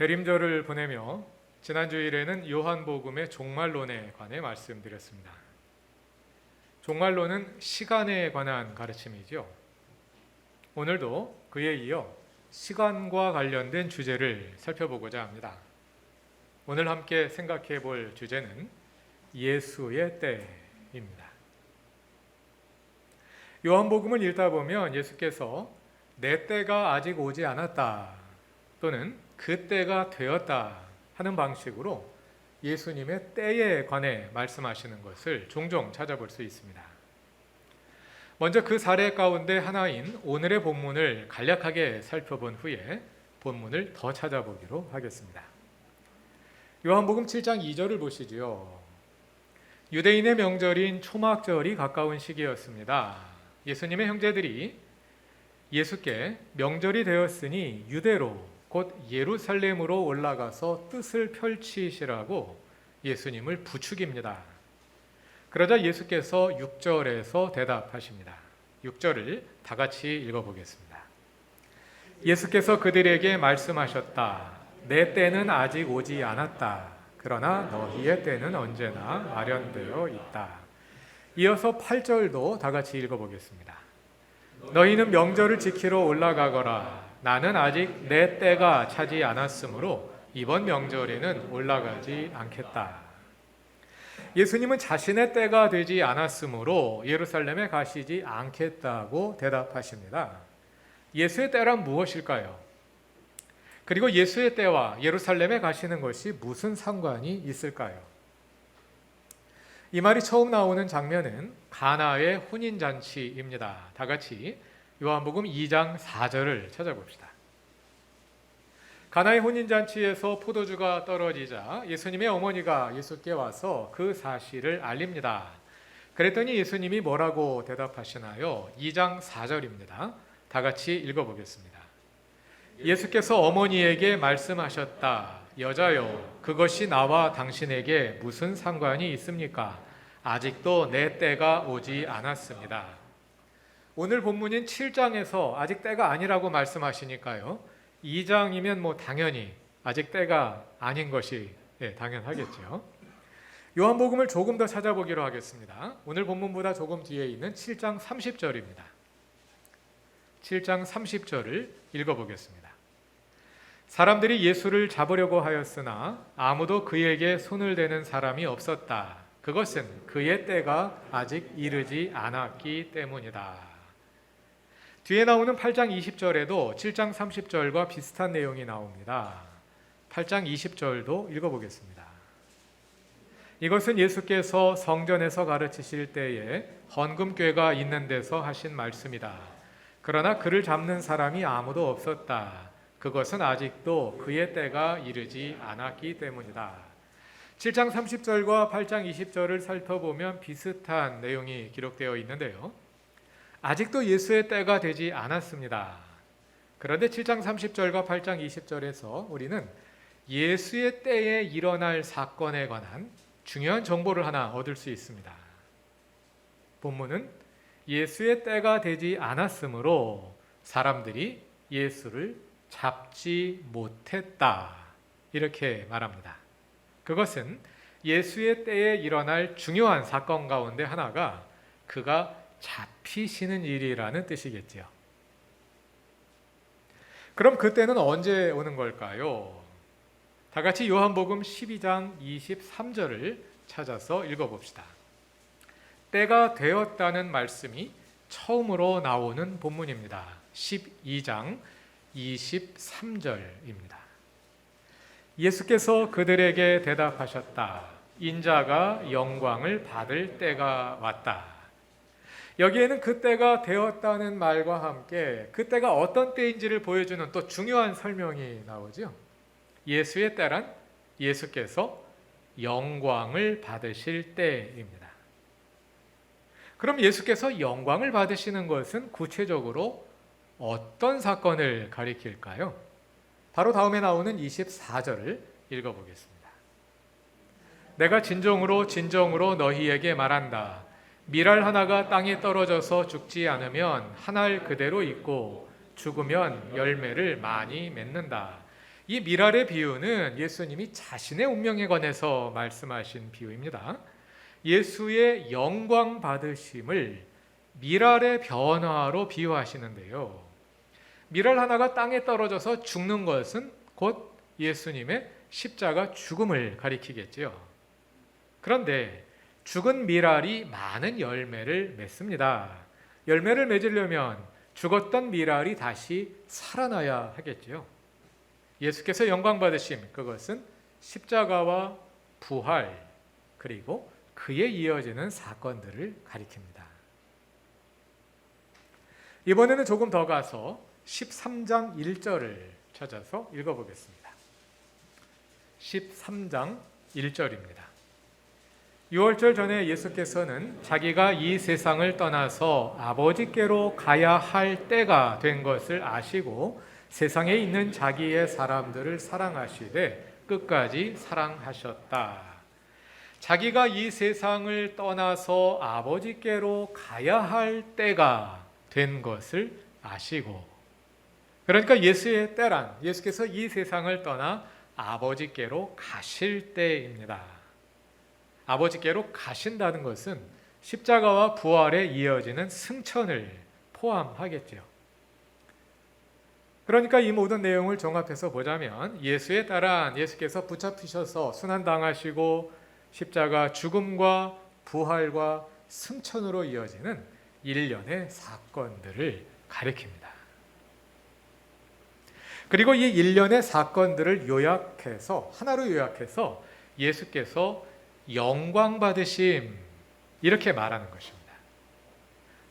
대림절을 보내며 지난 주일에는 요한복음의 종말론에 관해 말씀드렸습니다. 종말론은 시간에 관한 가르침이죠. 오늘도 그에 이어 시간과 관련된 주제를 살펴보고자 합니다. 오늘 함께 생각해 볼 주제는 예수의 때입니다. 요한복음을 읽다 보면 예수께서 내 때가 아직 오지 않았다 또는 그 때가 되었다 하는 방식으로 예수님의 때에 관해 말씀하시는 것을 종종 찾아볼 수 있습니다. 먼저 그 사례 가운데 하나인 오늘의 본문을 간략하게 살펴본 후에 본문을 더 찾아보기로 하겠습니다. 요한복음 7장 2절을 보시지요. 유대인의 명절인 초막절이 가까운 시기였습니다. 예수님의 형제들이 예수께 명절이 되었으니 유대로 곧 예루살렘으로 올라가서 뜻을 펼치시라고 예수님을 부축입니다. 그러자 예수께서 6절에서 대답하십니다. 6절을 다 같이 읽어보겠습니다. 예수께서 그들에게 말씀하셨다. 내 때는 아직 오지 않았다. 그러나 너희의 때는 언제나 마련되어 있다. 이어서 8절도 다 같이 읽어보겠습니다. 너희는 명절을 지키러 올라가거라. 나는 아직 내 때가 차지 않았으므로 이번 명절에는 올라가지 않겠다. 예수님은 자신의 때가 되지 않았으므로 예루살렘에 가시지 않겠다고 대답하십니다. 예수의 때란 무엇일까요? 그리고 예수의 때와 예루살렘에 가시는 것이 무슨 상관이 있을까요? 이 말이 처음 나오는 장면은 가나의 혼인 잔치입니다. 다 같이 요한복음 2장 4절을 찾아봅시다. 가나의 혼인 잔치에서 포도주가 떨어지자 예수님의 어머니가 예수께 와서 그 사실을 알립니다. 그랬더니 예수님이 뭐라고 대답하시나요? 2장 4절입니다. 다 같이 읽어보겠습니다. 예수께서 어머니에게 말씀하셨다. 여자여, 그것이 나와 당신에게 무슨 상관이 있습니까? 아직도 내 때가 오지 않았습니다. 오늘 본문인 7장에서 아직 때가 아니라고 말씀하시니까요. 2장이면 뭐 당연히 아직 때가 아닌 것이 예, 당연하겠죠. 요한복음을 조금 더 찾아보기로 하겠습니다. 오늘 본문보다 조금 뒤에 있는 7장 30절입니다. 7장 30절을 읽어보겠습니다. 사람들이 예수를 잡으려고 하였으나 아무도 그에게 손을 대는 사람이 없었다. 그것은 그의 때가 아직 이르지 않았기 때문이다. 뒤에 나오는 8장 20절에도 7장 30절과 비슷한 내용이 나옵니다. 8장 20절도 읽어보겠습니다. 이것은 예수께서 성전에서 가르치실 때에 헌금궤가 있는 데서 하신 말씀이다. 그러나 그를 잡는 사람이 아무도 없었다. 그것은 아직도 그의 때가 이르지 않았기 때문이다. 7장 30절과 8장 20절을 살펴보면 비슷한 내용이 기록되어 있는데요. 아직도 예수의 때가 되지 않았습니다. 그런데 7장 30절과 8장 20절에서 우리는 예수의 때에 일어날 사건에 관한 중요한 정보를 하나 얻을 수 있습니다. 본문은 예수의 때가 되지 않았으므로 사람들이 예수를 잡지 못했다. 이렇게 말합니다. 그것은 예수의 때에 일어날 중요한 사건 가운데 하나가 그가 잡히시는 일이라는 뜻이겠지요. 그럼 그때는 언제 오는 걸까요? 다 같이 요한복음 12장 23절을 찾아서 읽어봅시다. 때가 되었다는 말씀이 처음으로 나오는 본문입니다. 12장 23절입니다. 예수께서 그들에게 대답하셨다. 인자가 영광을 받을 때가 왔다. 여기에는 그때가 되었다는 말과 함께 그때가 어떤 때인지를 보여주는 또 중요한 설명이 나오죠. 예수의 때란 예수께서 영광을 받으실 때입니다. 그럼 예수께서 영광을 받으시는 것은 구체적으로 어떤 사건을 가리킬까요? 바로 다음에 나오는 24절을 읽어보겠습니다. 내가 진정으로 진정으로 너희에게 말한다. 미랄 하나가 땅에 떨어져서 죽지 않으면 한 알 그대로 있고 죽으면 열매를 많이 맺는다. 이 미랄의 비유는 예수님이 자신의 운명에 관해서 말씀하신 비유입니다. 예수의 영광 받으심을 미랄의 변화로 비유하시는데요. 미랄 하나가 땅에 떨어져서 죽는 것은 곧 예수님의 십자가 죽음을 가리키겠지요. 그런데 죽은 미랄이 많은 열매를 맺습니다. 열매를 맺으려면 죽었던 미랄이 다시 살아나야 하겠지요. 예수께서 영광 받으심 그것은 십자가와 부활 그리고 그에 이어지는 사건들을 가리킵니다. 이번에는 조금 더 가서 13장 1절을 찾아서 읽어보겠습니다. 13장 1절입니다. 6월절 전에 예수께서는 자기가 이 세상을 떠나서 아버지께로 가야 할 때가 된 것을 아시고 세상에 있는 자기의 사람들을 사랑하시되 끝까지 사랑하셨다. 자기가 이 세상을 떠나서 아버지께로 가야 할 때가 된 것을 아시고 그러니까 예수의 때란 예수께서 이 세상을 떠나 아버지께로 가실 때입니다. 아버지께로 가신다는 것은 십자가와 부활에 이어지는 승천을 포함하겠죠. 그러니까 이 모든 내용을 종합해서 보자면 예수에 따라 예수께서 붙잡히셔서 순환당하시고 십자가 죽음과 부활과 승천으로 이어지는 일련의 사건들을 가리킵니다. 그리고 이 일련의 사건들을 요약해서 하나로 요약해서 예수께서 영광 받으심 이렇게 말하는 것입니다.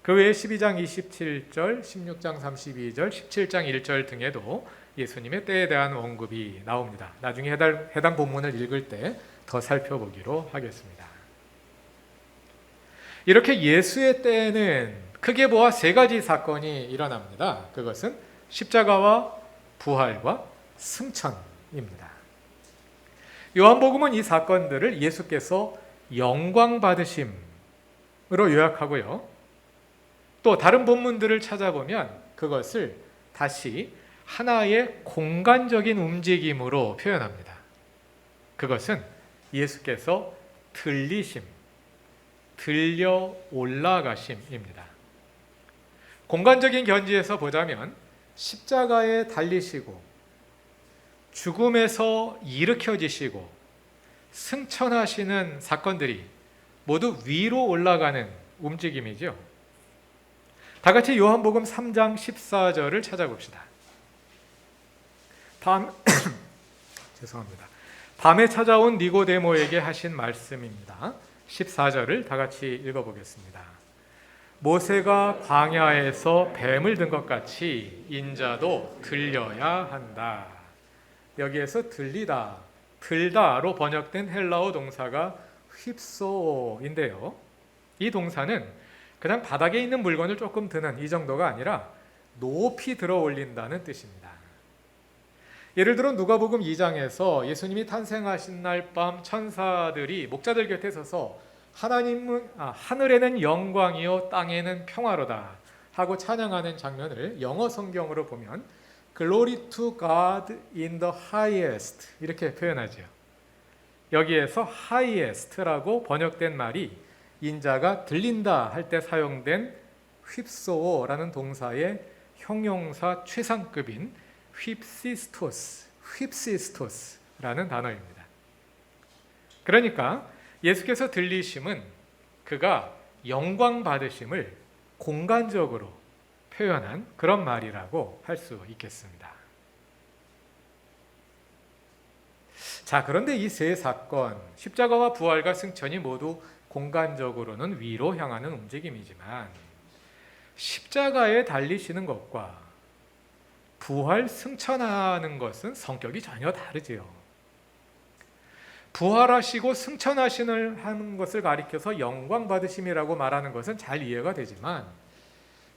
그 외에 12장 27절, 16장 32절, 17장 1절 등에도 예수님의 때에 대한 언급이 나옵니다. 나중에 해당, 해당 본문을 읽을 때 더 살펴보기로 하겠습니다. 이렇게 예수의 때에는 크게 보아 세 가지 사건이 일어납니다. 그것은 십자가와 부활과 승천입니다. 요한복음은 이 사건들을 예수께서 영광 받으심으로 요약하고요. 또 다른 본문들을 찾아보면 그것을 다시 하나의 공간적인 움직임으로 표현합니다. 그것은 예수께서 들리심, 들려 올라가심입니다. 공간적인 견지에서 보자면 십자가에 달리시고 죽음에서 일으켜지시고 승천하시는 사건들이 모두 위로 올라가는 움직임이죠. 다 같이 요한복음 3장 14절을 찾아봅시다. 밤 죄송합니다. 밤에 찾아온 니고데모에게 하신 말씀입니다. 14절을 다 같이 읽어 보겠습니다. 모세가 광야에서 뱀을 든 것 같이 인자도 들려야 한다. 여기에서 들리다, 들다로 번역된 헬라어 동사가 휩소인데요. 이 동사는 그냥 바닥에 있는 물건을 조금 드는 이 정도가 아니라 높이 들어 올린다는 뜻입니다. 예를 들어 누가복음 2장에서 예수님이 탄생하신 날 밤 천사들이 목자들 곁에 서서 하나님은 아, 하늘에는 영광이요 땅에는 평화로다 하고 찬양하는 장면을 영어 성경으로 보면 Glory to God in the highest 이렇게 표현하죠. 여기에서 highest라고 번역된 말이 인자가 들린다 할 때 사용된 휩소어라는 동사의 형용사 최상급인 휩시스토스, 휩시스토스라는 단어입니다. 그러니까 예수께서 들리심은 그가 영광 받으심을 공간적으로 표현한 그런 말이라고 할 수 있겠습니다. 자, 그런데 이 세 사건, 십자가와 부활과 승천이 모두 공간적으로는 위로 향하는 움직임이지만 십자가에 달리시는 것과 부활 승천하는 것은 성격이 전혀 다르지요. 부활하시고 승천하시는 하는 것을 가리켜서 영광 받으심이라고 말하는 것은 잘 이해가 되지만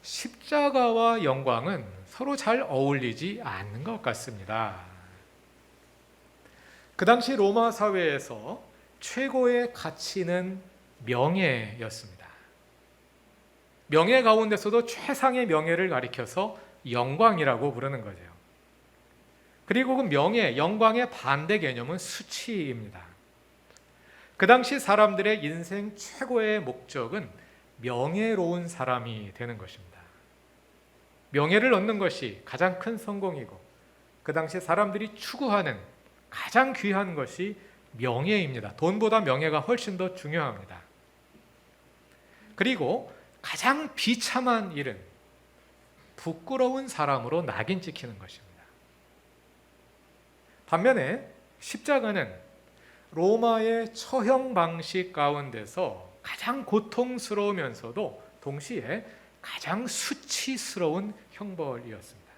십자가와 영광은 서로 잘 어울리지 않는 것 같습니다. 그 당시 로마 사회에서 최고의 가치는 명예였습니다. 명예 가운데서도 최상의 명예를 가리켜서 영광이라고 부르는 거죠. 그리고 그 명예, 영광의 반대 개념은 수치입니다. 그 당시 사람들의 인생 최고의 목적은 명예로운 사람이 되는 것입니다. 명예를 얻는 것이 가장 큰 성공이고 그 당시 사람들이 추구하는 가장 귀한 것이 명예입니다. 돈보다 명예가 훨씬 더 중요합니다. 그리고 가장 비참한 일은 부끄러운 사람으로 낙인 찍히는 것입니다. 반면에 십자가는 로마의 처형 방식 가운데서 가장 고통스러우면서도 동시에 가장 수치스러운 형벌이었습니다.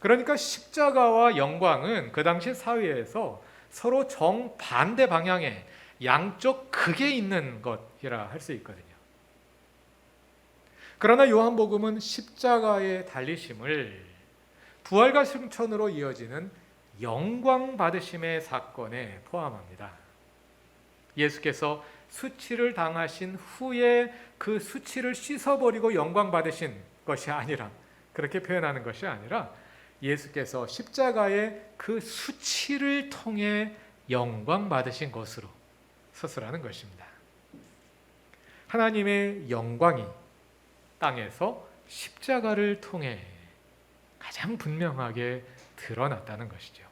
그러니까 십자가와 영광은 그 당시 사회에서 서로 정반대 방향의 양쪽 극에 있는 것이라 할 수 있거든요. 그러나 요한복음은 십자가의 달리심을 부활과 승천으로 이어지는 영광 받으심의 사건에 포함합니다. 예수께서 수치를 당하신 후에 그 수치를 씻어버리고 영광 받으신 것이 아니라 그렇게 표현하는 것이 아니라 예수께서 십자가의 그 수치를 통해 영광 받으신 것으로 서술하는 것입니다. 하나님의 영광이 땅에서 십자가를 통해 가장 분명하게 드러났다는 것이죠.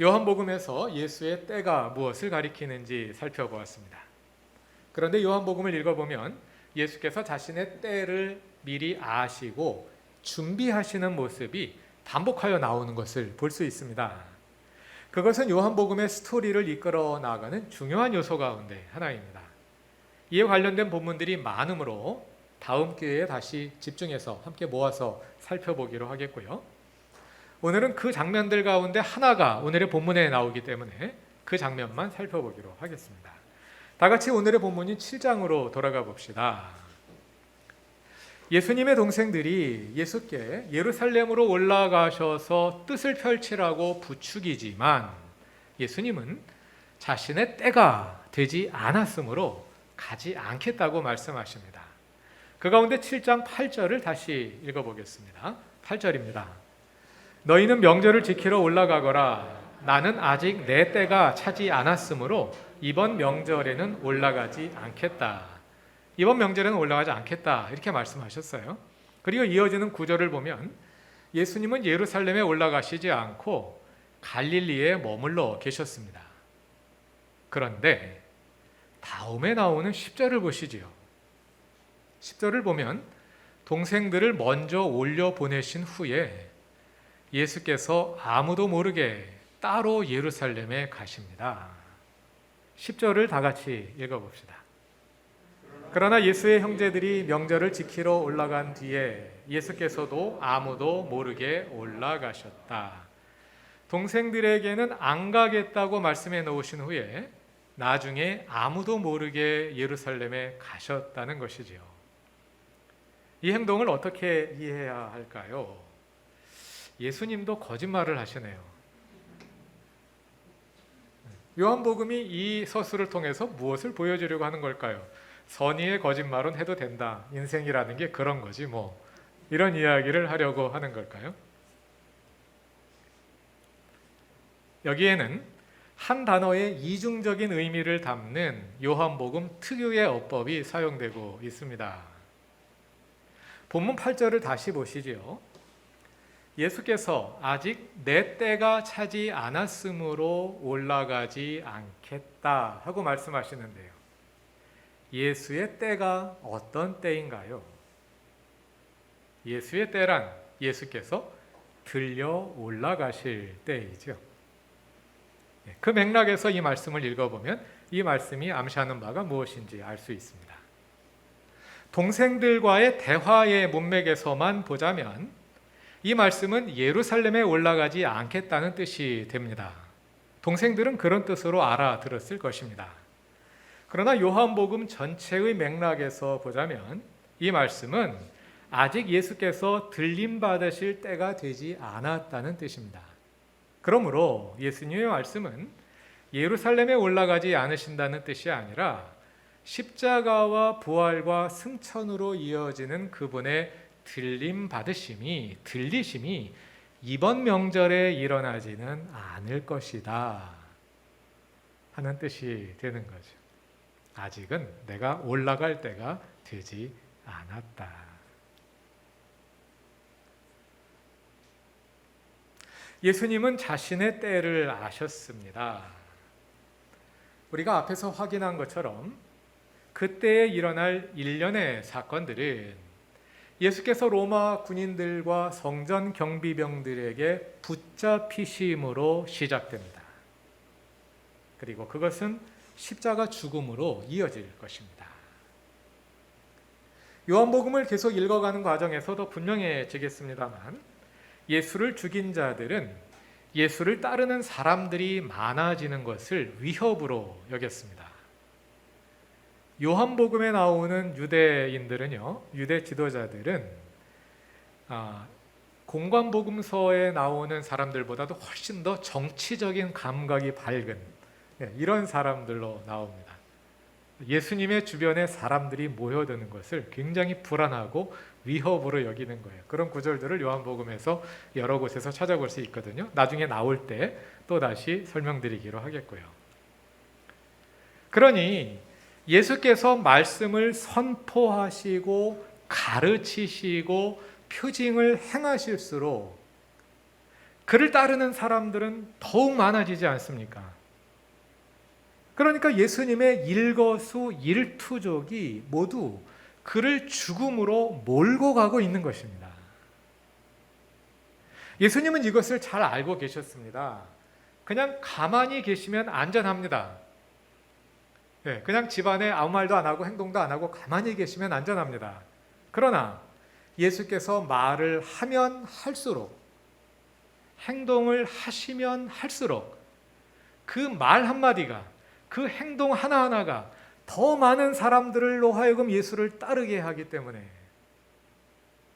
요한복음에서 예수의 때가 무엇을 가리키는지 살펴보았습니다. 그런데 요한복음을 읽어보면 예수께서 자신의 때를 미리 아시고 준비하시는 모습이 반복하여 나오는 것을 볼 수 있습니다. 그것은 요한복음의 스토리를 이끌어 나가는 중요한 요소 가운데 하나입니다. 이에 관련된 본문들이 많으므로 다음 기회에 다시 집중해서 함께 모아서 살펴보기로 하겠고요. 오늘은 그 장면들 가운데 하나가 오늘의 본문에 나오기 때문에 그 장면만 살펴보기로 하겠습니다. 다 같이 오늘의 본문인 7장으로 돌아가 봅시다. 예수님의 동생들이 예수께 예루살렘으로 올라가셔서 뜻을 펼치라고 부추기지만 예수님은 자신의 때가 되지 않았으므로 가지 않겠다고 말씀하십니다. 그 가운데 7장 8절을 다시 읽어보겠습니다. 8절입니다. 너희는 명절을 지키러 올라가거라. 나는 아직 내 때가 차지 않았으므로 이번 명절에는 올라가지 않겠다. 이번 명절에는 올라가지 않겠다. 이렇게 말씀하셨어요. 그리고 이어지는 구절을 보면 예수님은 예루살렘에 올라가시지 않고 갈릴리에 머물러 계셨습니다. 그런데 다음에 나오는 10절을 보시지요. 10절을 보면 동생들을 먼저 올려 보내신 후에 예수께서 아무도 모르게 따로 예루살렘에 가십니다. 10절을 다 같이 읽어 봅시다. 그러나 예수의 형제들이 명절을 지키러 올라간 뒤에 예수께서도 아무도 모르게 올라가셨다. 동생들에게는 안 가겠다고 말씀해 놓으신 후에 나중에 아무도 모르게 예루살렘에 가셨다는 것이지요. 이 행동을 어떻게 이해해야 할까요? 예수님도 거짓말을 하시네요. 요한복음이 이 서술을 통해서 무엇을 보여주려고 하는 걸까요? 선의의 거짓말은 해도 된다. 인생이라는 게 그런 거지 뭐. 이런 이야기를 하려고 하는 걸까요? 여기에는 한 단어의 이중적인 의미를 담는 요한복음 특유의 어법이 사용되고 있습니다. 본문 8절을 다시 보시지요. 예수께서 아직 내 때가 차지 않았으므로 올라가지 않겠다 하고 말씀하시는데요. 예수의 때가 어떤 때인가요? 예수의 때란 예수께서 들려 올라가실 때이죠. 예, 그 맥락에서 이 말씀을 읽어보면 이 말씀이 암시하는 바가 무엇인지 알 수 있습니다. 동생들과의 대화의 문맥에서만 보자면 이 말씀은 예루살렘에 올라가지 않겠다는 뜻이 됩니다. 동생들은 그런 뜻으로 알아들었을 것입니다. 그러나 요한복음 전체의 맥락에서 보자면 이 말씀은 아직 예수께서 들림 받으실 때가 되지 않았다는 뜻입니다. 그러므로 예수님의 말씀은 예루살렘에 올라가지 않으신다는 뜻이 아니라 십자가와 부활과 승천으로 이어지는 그분의 들림 받으심이 들리심이 이번 명절에 일어나지는 않을 것이다 하는 뜻이 되는 거죠. 아직은 내가 올라갈 때가 되지 않았다. 예수님은 자신의 때를 아셨습니다. 우리가 앞에서 확인한 것처럼 그때에 일어날 일련의 사건들은 예수께서 로마 군인들과 성전 경비병들에게 붙잡히심으로 시작됩니다. 그리고 그것은 십자가 죽음으로 이어질 것입니다. 요한복음을 계속 읽어가는 과정에서도 분명해지겠습니다만 예수를 죽인 자들은 예수를 따르는 사람들이 많아지는 것을 위협으로 여겼습니다. 요한복음에 나오는 유대인들은요, 유대 지도자들은 아, 공관복음서에 나오는 사람들보다도 훨씬 더 정치적인 감각이 밝은 예, 이런 사람들로 나옵니다. 예수님의 주변에 사람들이 모여드는 것을 굉장히 불안하고 위협으로 여기는 거예요. 그런 구절들을 요한복음에서 여러 곳에서 찾아볼 수 있거든요. 나중에 나올 때 또 다시 설명드리기로 하겠고요. 그러니 예수께서 말씀을 선포하시고 가르치시고 표징을 행하실수록 그를 따르는 사람들은 더욱 많아지지 않습니까? 그러니까 예수님의 일거수 일투족이 모두 그를 죽음으로 몰고 가고 있는 것입니다. 예수님은 이것을 잘 알고 계셨습니다. 그냥 가만히 계시면 안전합니다. 네, 그냥 집안에 아무 말도 안 하고 행동도 안 하고 가만히 계시면 안전합니다. 그러나 예수께서 말을 하면 할수록 행동을 하시면 할수록 그 말 한마디가 그 행동 하나하나가 더 많은 사람들로 하여금 예수를 따르게 하기 때문에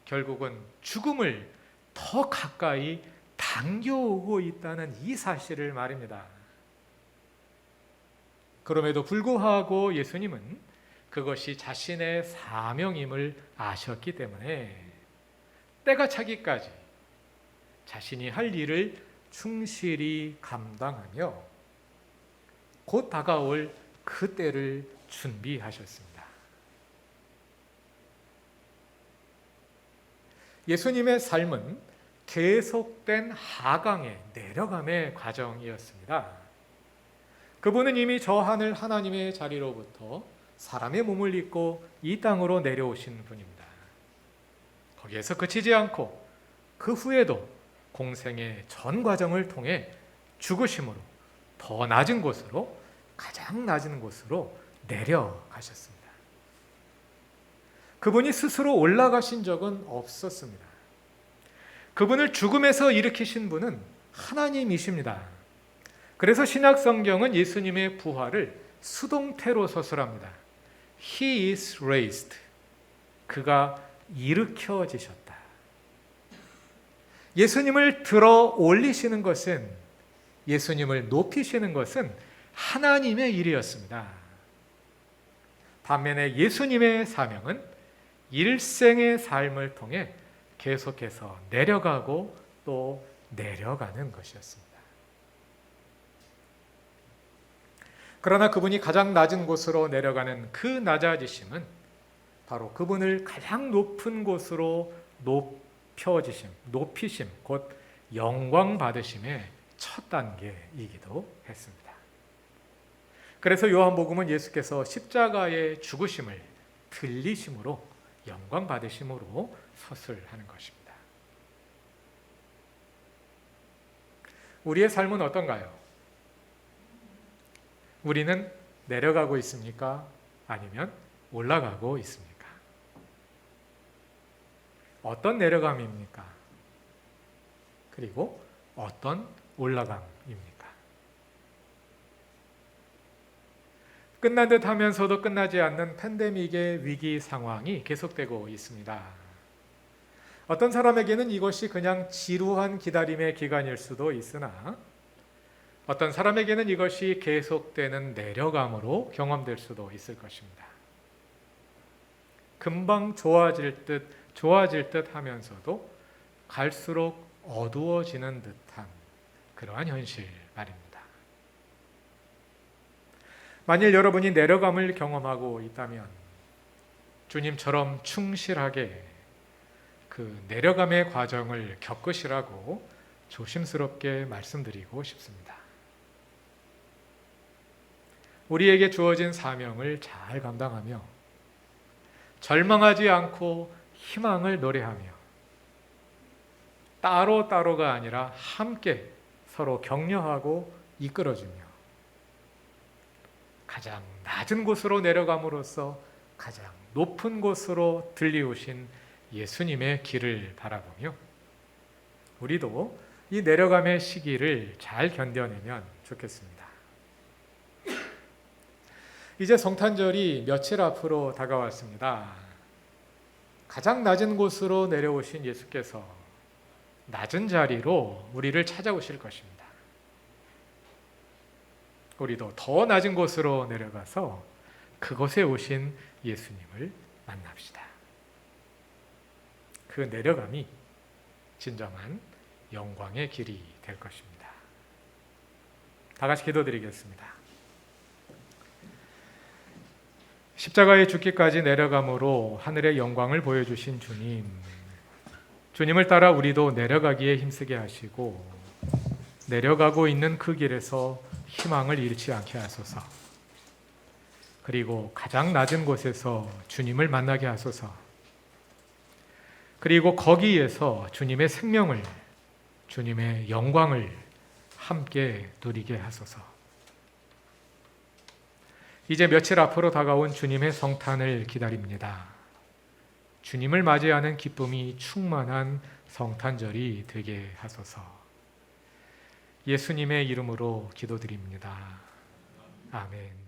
결국은 죽음을 더 가까이 당겨오고 있다는 이 사실을 말입니다. 그럼에도 불구하고 예수님은 그것이 자신의 사명임을 아셨기 때문에 때가 차기까지 자신이 할 일을 충실히 감당하며 곧 다가올 그 때를 준비하셨습니다. 예수님의 삶은 계속된 하강의 내려감의 과정이었습니다. 그분은 이미 저 하늘 하나님의 자리로부터 사람의 몸을 입고 이 땅으로 내려오신 분입니다. 거기에서 그치지 않고 그 후에도 공생의 전 과정을 통해 죽으심으로 더 낮은 곳으로 가장 낮은 곳으로 내려가셨습니다. 그분이 스스로 올라가신 적은 없었습니다. 그분을 죽음에서 일으키신 분은 하나님이십니다. 그래서 신약 성경은 예수님의 부활을 수동태로 서술합니다. He is raised. 그가 일으켜지셨다. 예수님을 들어 올리시는 것은 예수님을 높이시는 것은 하나님의 일이었습니다. 반면에 예수님의 사명은 일생의 삶을 통해 계속해서 내려가고 또 내려가는 것이었습니다. 그러나 그분이 가장 낮은 곳으로 내려가는 그 낮아지심은 바로 그분을 가장 높은 곳으로 높여지심, 높이심, 곧 영광 받으심의 첫 단계이기도 했습니다. 그래서 요한복음은 예수께서 십자가의 죽으심을 들리심으로 영광 받으심으로 서술하는 것입니다. 우리의 삶은 어떤가요? 우리는 내려가고 있습니까? 아니면 올라가고 있습니까? 어떤 내려감입니까? 그리고 어떤 올라감입니까? 끝난 듯 하면서도 끝나지 않는 팬데믹의 위기 상황이 계속되고 있습니다. 어떤 사람에게는 이것이 그냥 지루한 기다림의 기간일 수도 있으나 어떤 사람에게는 이것이 계속되는 내려감으로 경험될 수도 있을 것입니다. 금방 좋아질 듯 좋아질 듯 하면서도 갈수록 어두워지는 듯한 그러한 현실 말입니다. 만일 여러분이 내려감을 경험하고 있다면 주님처럼 충실하게 그 내려감의 과정을 겪으시라고 조심스럽게 말씀드리고 싶습니다. 우리에게 주어진 사명을 잘 감당하며 절망하지 않고 희망을 노래하며 따로 따로가 아니라 함께 서로 격려하고 이끌어주며 가장 낮은 곳으로 내려감으로써 가장 높은 곳으로 들리우신 예수님의 길을 바라보며 우리도 이 내려감의 시기를 잘 견뎌내면 좋겠습니다. 이제 성탄절이 며칠 앞으로 다가왔습니다. 가장 낮은 곳으로 내려오신 예수께서 낮은 자리로 우리를 찾아오실 것입니다. 우리도 더 낮은 곳으로 내려가서 그곳에 오신 예수님을 만납시다. 그 내려감이 진정한 영광의 길이 될 것입니다. 다 같이 기도드리겠습니다. 십자가에 죽기까지 내려감으로 하늘의 영광을 보여주신 주님, 주님을 따라 우리도 내려가기에 힘쓰게 하시고 내려가고 있는 그 길에서 희망을 잃지 않게 하소서. 그리고 가장 낮은 곳에서 주님을 만나게 하소서. 그리고 거기에서 주님의 생명을, 주님의 영광을 함께 누리게 하소서. 이제 며칠 앞으로 다가온 주님의 성탄을 기다립니다. 주님을 맞이하는 기쁨이 충만한 성탄절이 되게 하소서. 예수님의 이름으로 기도드립니다. 아멘.